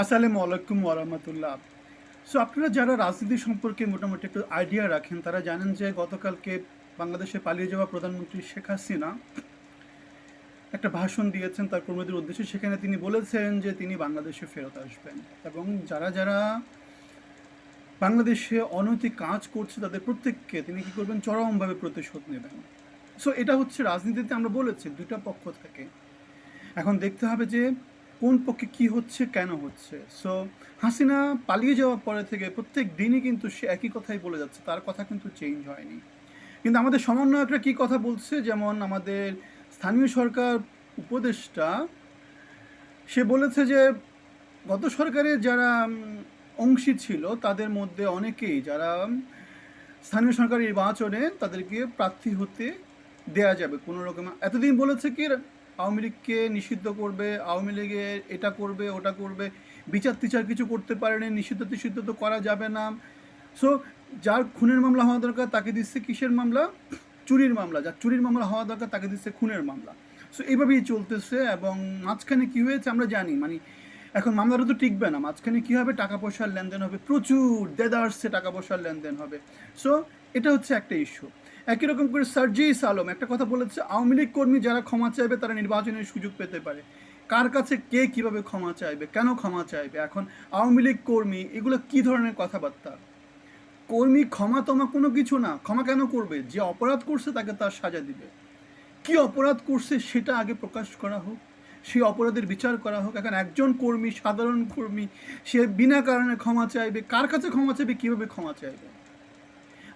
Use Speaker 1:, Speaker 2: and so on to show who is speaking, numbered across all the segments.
Speaker 1: আসসালামু আলাইকুম ওরহামতুল্লাহ সো আপনারা যারা রাজনীতি সম্পর্কে মোটামুটি একটু আইডিয়া রাখেন, তারা জানেন যে গতকালকে বাংলাদেশে পালিয়ে যাওয়া প্রধানমন্ত্রী শেখ হাসিনা একটা ভাষণ দিয়েছেন তার কর্মীদের উদ্দেশ্যে। সেখানে তিনি বলেছেন যে তিনি বাংলাদেশে ফেরত আসবেন এবং যারা যারা বাংলাদেশে অনৈতিক কাজ করছে, তাদের প্রত্যেককে তিনি কি করবেন? চরমভাবে প্রতিশোধ নেবেন। সো এটা হচ্ছে রাজনীতিতে আমরা বলেছি দুটা পক্ষ থাকে। এখন দেখতে হবে যে কোন পক্ষে কি হচ্ছে, কেন হচ্ছে? সো হাসিনা পালিয়ে যাওয়ার পরে থেকে প্রত্যেক দিনই কিন্তু সে একই কথাই বলে যাচ্ছে, তার কথা কিন্তু চেঞ্জ হয়নি। কিন্তু আমাদের সমন্বয়করা কি কথা বলছে? যেমন আমাদের স্থানীয় সরকার উপদেষ্টা, সে বলেছে যে গত সরকারের যারা অংশী ছিল, তাদের মধ্যে অনেকেই যারা স্থানীয় সরকার নির্বাচনে তাদেরকে প্রার্থী হতে দেয়া যাবে। কোনো রকম এতদিন বলেছে কি আওয়ামী লীগকে নিষিদ্ধ করবে, আওয়ামী লীগের এটা করবে, ওটা করবে, বিচার টিচার কিছু করতে পারেনি, নিষিদ্ধ তিষিদ্ধ তো করা যাবে না। সো যার খুনের মামলা হওয়া দরকার তাকে দিচ্ছে কিসের মামলা? চুরির মামলা। যার চুরির মামলা হওয়া দরকার তাকে দিচ্ছে খুনের মামলা। সো এইভাবেই চলতেছে এবং মাঝখানে কী হয়েছে আমরা জানি। মানে এখন মামলাটা তো টিকবে না। মাঝখানে কী হবে? টাকা পয়সার লেনদেন হবে। প্রচুর দেদার্সে টাকা পয়সার লেনদেন হবে। সো এটা হচ্ছে একটা ইস্যু একই রকম করে সার্জিস আলম একটা কথা বলেছে, আওয়ামী লীগ কর্মী যারা ক্ষমা চাইবে তারা নির্বাচনের সুযোগ পেতে পারে। কার কাছে কে কীভাবে ক্ষমা চাইবে? কেন ক্ষমা চাইবে? এখন আওয়ামী লীগ কর্মী, এগুলো কি ধরনের কথাবার্তা? কর্মী ক্ষমা তোমা কোনো কিছু না। ক্ষমা কেন করবে? যে অপরাধ করছে তাকে তার সাজা দিবে। কি অপরাধ করছে সেটা আগে প্রকাশ করা হোক। সেই অপরাধের বিচার করা হোক, এখন একজন কর্মী, সাধারণ কর্মী, সে বিনা কারণে ক্ষমা চাইবে, কার কাছে ক্ষমা চাইবে, কীভাবে ক্ষমা চাইবে?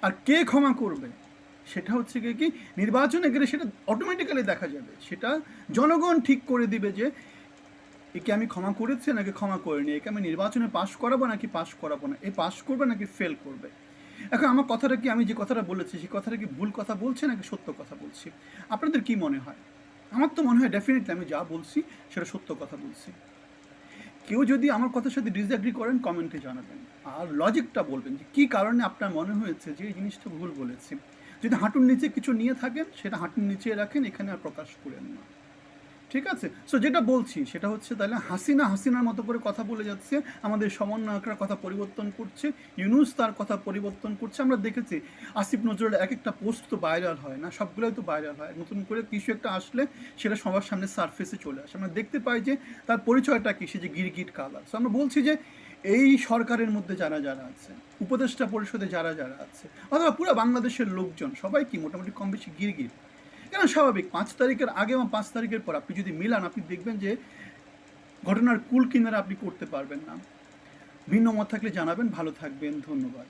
Speaker 1: আর কে ক্ষমা করবে? সেটা হচ্ছে গিয়ে কি, নির্বাচনে গেলে সেটা অটোমেটিক্যালি দেখা যাবে। সেটা জনগণ ঠিক করে দিবে যে, একে আমি ক্ষমা করেছি নাকি ক্ষমা করিনি, একে আমি নির্বাচনে পাশ করাবো নাকি পাশ করাবো না, এ পাশ করবে নাকি ফেল করবে? এখন আমার কথাটা কি, আমি যে কথাটা বলেছি, সেই কথাটা কি ভুল কথা বলছে নাকি সত্য কথা বলছি? আপনাদের কি মনে হয়? আমার তো মনে হয় ডেফিনেটলি আমি যা বলছি সেটা সত্য কথা বলছি। কেউ যদি আমার কথার সাথে ডিসঅ্যাগ্রি করেন কমেন্টে জানাবেন। আর লজিকটা বলবেন যে কী কারণে আপনার মনে হয়েছে যে এই জিনিসটা ভুল বলেছি। যদি হাঁটুর নিচে কিছু নিয়ে থাকেন, সেটা হাঁটুর নিচে রাখেন, এখানে আর প্রকাশ করেন না। ঠিক আছে? সো যেটা বলছি, সেটা হচ্ছে তাহলে হাসিনা হাসিনার মতো করে কথা বলে যাচ্ছে, আমাদের সমন্বয়করা কথা পরিবর্তন করছে, ইউনুস তার কথা পরিবর্তন করছে। আমরা দেখেছি, আসিফ নজরুলের এক একটা পোস্ট তো ভাইরাল হয় না, সবগুলোই তো ভাইরাল হয়। নতুন করে কিছু একটা আসলে সেটা সবার সামনে সারফেসে চলে আসে। আমরা দেখতে পাই যে তার পরিচয়টা কি, সে যে গিরগিট কালার। সো আমরা বলছি যে এই সরকারের মধ্যে যারা যারা আছে, উপদেষ্টা পরিষদে যারা যারা আছে, অথবা পুরো বাংলাদেশের লোকজন, সবাই কি মোটামুটি কম বেশি গিরগির কেন স্বাভাবিক? পাঁচ তারিখের আগে বা পাঁচ তারিখের পর আপনি যদি মিলান, আপনি দেখবেন যে ঘটনার কুল কিনারা আপনি করতে পারবেন না। ভিন্ন মত থাকলে জানাবেন। ভালো থাকবেন। ধন্যবাদ।